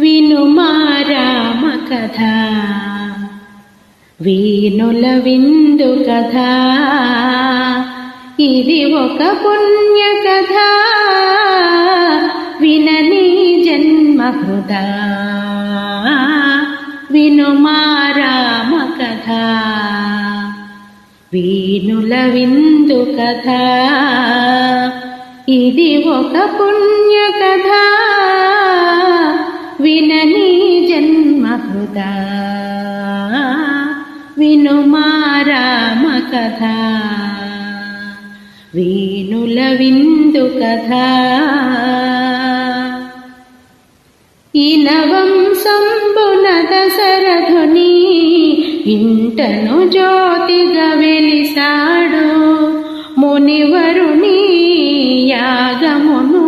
వినుమా రామ కథ వీణుల విందు కథ. ఇది ఒక పుణ్య కథ వినని జన్మ హృదా వినుమా రామ కథ వీణుల విందు కథ. ఇది ఒక పుణ్య కథ వినని జన్మహృద హృదా వినుమా కథ వీణుల విందు కథ. ఇలవం సంబున దశరథుని ఇంటను జ్యోతిగా వెలిసాడు. మునివరుని యాగమును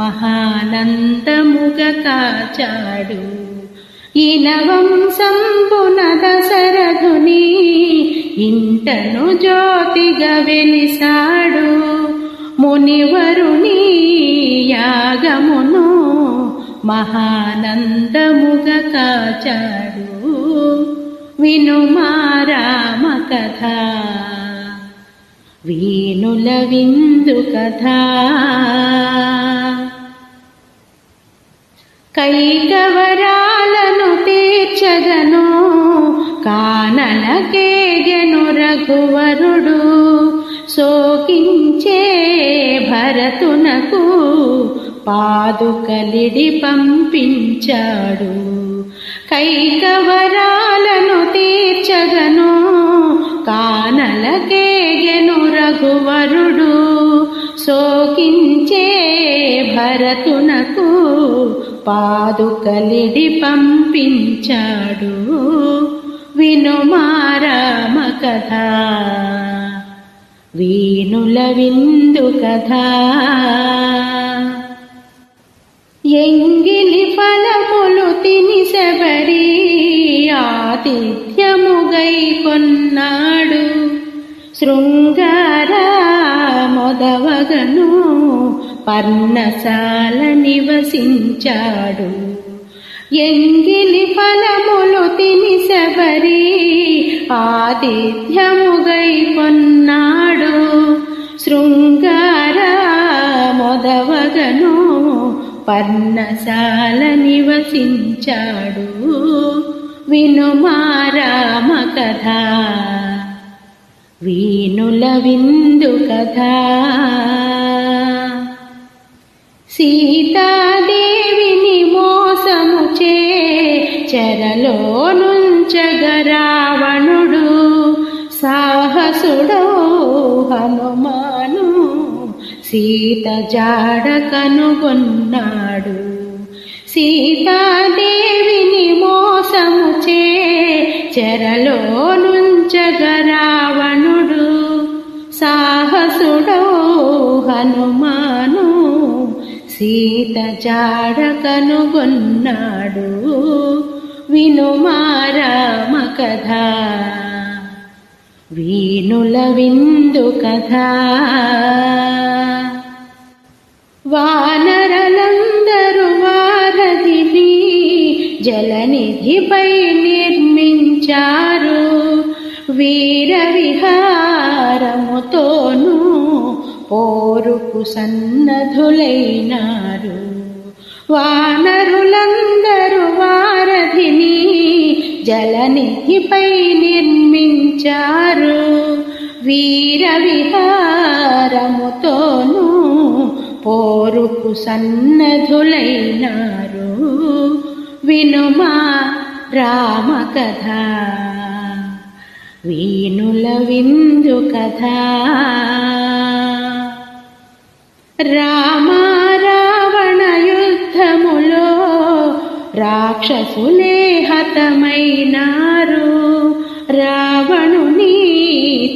మహానందముగ కాచాడు ఇనవం దశరథుని ఇంటను జ్యోతిగా వెలిసాడు. మునివరుని యాగమును మహానందముగ కాచాడు వినుమా కథ వీణుల విందు కథా. కైకవరాలను తీర్చగను కానలకేగెను రఘువరుడు. సోకించే భరతునకు పాదుకలిడి పంపించాడు. కైకవరాలను తీర్చగను కానలకేగెను రఘువరుడు. సోకించే భరతునకు పాదుకలిడి పంపించాడు. వినుమారామ కథ. వీణుల విందు కథ. ఎంగిలి ఫలములు తిని శబరి ఆతిథ్యముగై కొన్నాడు. శృంగార మొదవగను పర్ణశాల నివసించాడు. ఎంగిలి ఫలములు తిని శబరి ఆతిథ్యముగై కొన్నాడు. శృంగార మొదవగను పర్ణశాల నివసించాడు. వినుమారామ కథ వీణుల విందు కథ. సీతాదేవిని మోసము చే చెరలో నుంచగరావణుడు సాహసుడో హనుమాను సీత జాడ కనుగొన్నాడు. సీతాదేవిని మోసము చే చెరలో నుంచగరావణుడు సాహసుడో హనుమాను సీత జాడ కనుగొన్నాడు వినుమారామ కథ. వీణుల విందు కథ. వానరలందరూ వారధిని జలనిధిపై నిర్మించారు. వీర విహారముతోనూ పోరుకు సన్నధులైనారు వానరులందరూ వారధిని జలనిధిపై నిర్మించారు. వీర విహారముతోనూ పోరుకు సన్నధులైనారు వినుమా రామ కథ వీణుల విందు కథ. రామారావణ యుద్ధములో రాక్షసులే హతమైనారు. రావణుని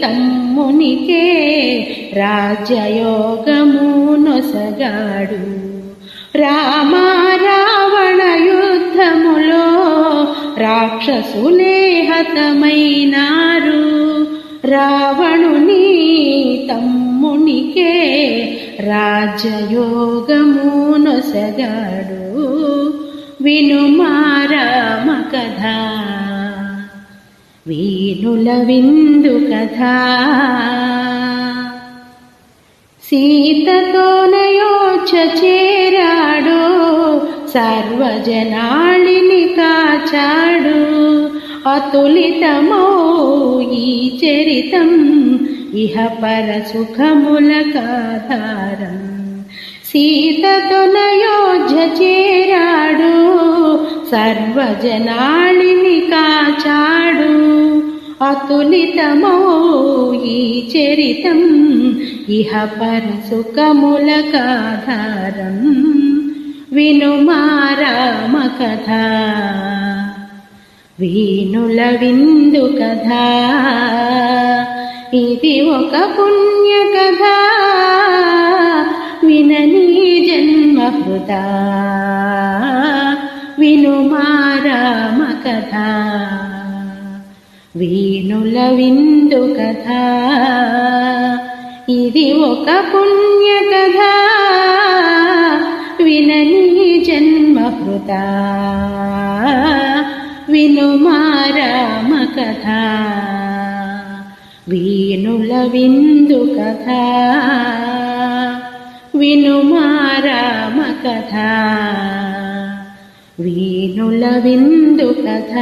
తమ్మునికే రాజ్యయోగము నొసగాడు. రామ రావణ యుద్ధములో రాక్షసులే హతమైనారు. రావణుని తమ్మునికే రాజ్యయోగము నొసగాడు వినుమా కథ. వీణుల విందు కథ సీతతోనయోచ చేరాడు సర్వజనాళిని కాచాడు. అతులితమో ఈ చరితం ఇహ పర సుఖముల కాధారం సీతతోనయోధ్య చేరాడు సర్వజనాళిని కాచాడు. అతులితమో ఈ చరితం ఇహ పర సుఖముల కాధారం వినుమారామ కథ. వీణుల విందు కథ. ఇది ఒక పుణ్య కథ వినని జన్మ హృద వినుమారామ కథ వీణుల విందు కథ. ఇది ఒక పుణ్య కథ వినని జన్మ హృద వినుమారామ కథ వీణుల విందు కథ. వినుమారామ కథ వీణుల విందు కథ.